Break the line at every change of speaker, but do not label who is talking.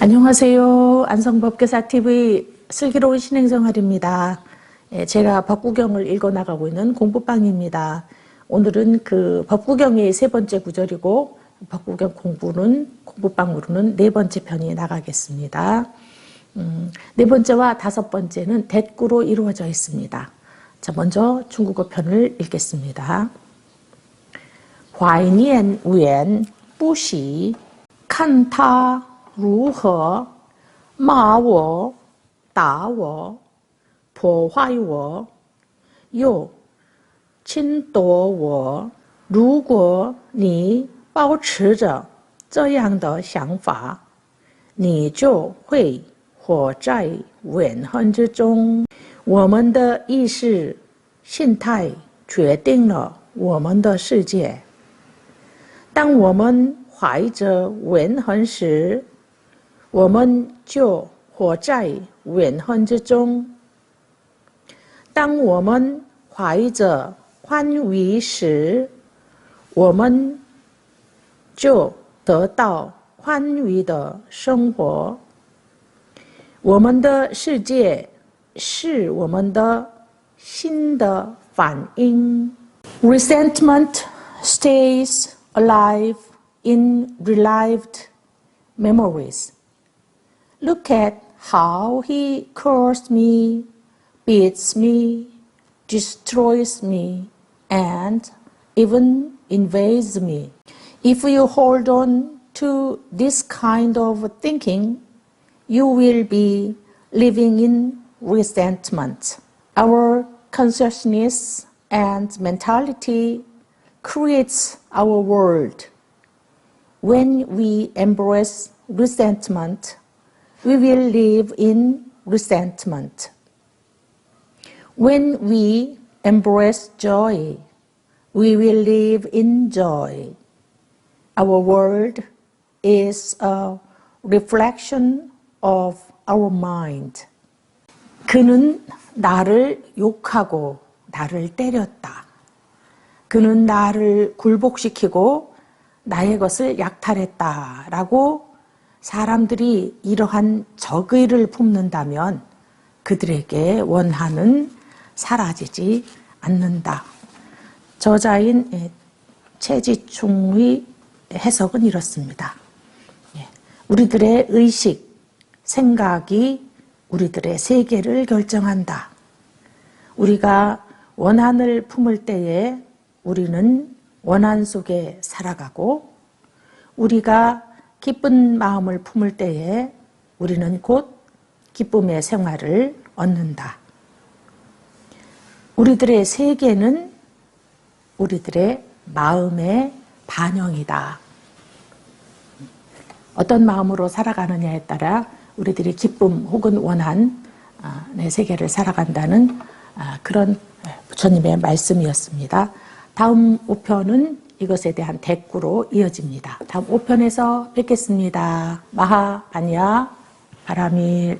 안녕하세요. 안성법교사TV 슬기로운 신행생활입니다. 예, 제가 법구경을 읽어나가고 있는 공부방입니다. 오늘은 그 법구경의 세 번째 구절이고 법구경 공부는 공부방으로는 네 번째 편이 나가겠습니다. 음, 네 번째와 다섯 번째는 대꾸로 이루어져 있습니다. 자, 먼저 중국어 편을 읽겠습니다. 怀念远不喜，看他 如何骂我、打我、破坏我，又侵夺我。如果你保持着这样的想法，你就会活在怨恨之中。我们的意识心态决定了我们的世界。当我们怀着怨恨时，我们就活在怨恨之中；当我们怀着欢愉时，我们就得到欢愉的生活。我们的世界是我们的心的反应。Resentment stays alive in relived memories. Look at how he cursed me, beats me, destroys me, and even invades me. If you hold on to this kind of thinking, you will be living in resentment. Our consciousness and mentality creates our world. When we embrace resentment, we will live in resentment. When we embrace joy, we will live in joy. Our world is a reflection of our mind. 그는 나를 욕하고 나를 때렸다. 그는 나를 굴복시키고 나의 것을 약탈했다. 라고 사람들이 이러한 적의를 품는다면 그들에게 원한은 사라지지 않는다. 저자인 예, 최지충의 해석은 이렇습니다. 예, 우리들의 의식, 생각이 우리들의 세계를 결정한다. 우리가 원한을 품을 때에 우리는 원한 속에 살아가고 우리가 기쁜 마음을 품을 때에 우리는 곧 기쁨의 생활을 얻는다. 우리들의 세계는 우리들의 마음의 반영이다. 어떤 마음으로 살아가느냐에 따라 우리들이 기쁨 혹은 원한 아, 내 세계를 살아간다는 아, 그런 부처님의 말씀이었습니다. 다음 5편은 이것에 대한 대꾸로 이어집니다. 다음 5편에서 뵙겠습니다. 마하 반야 바라밀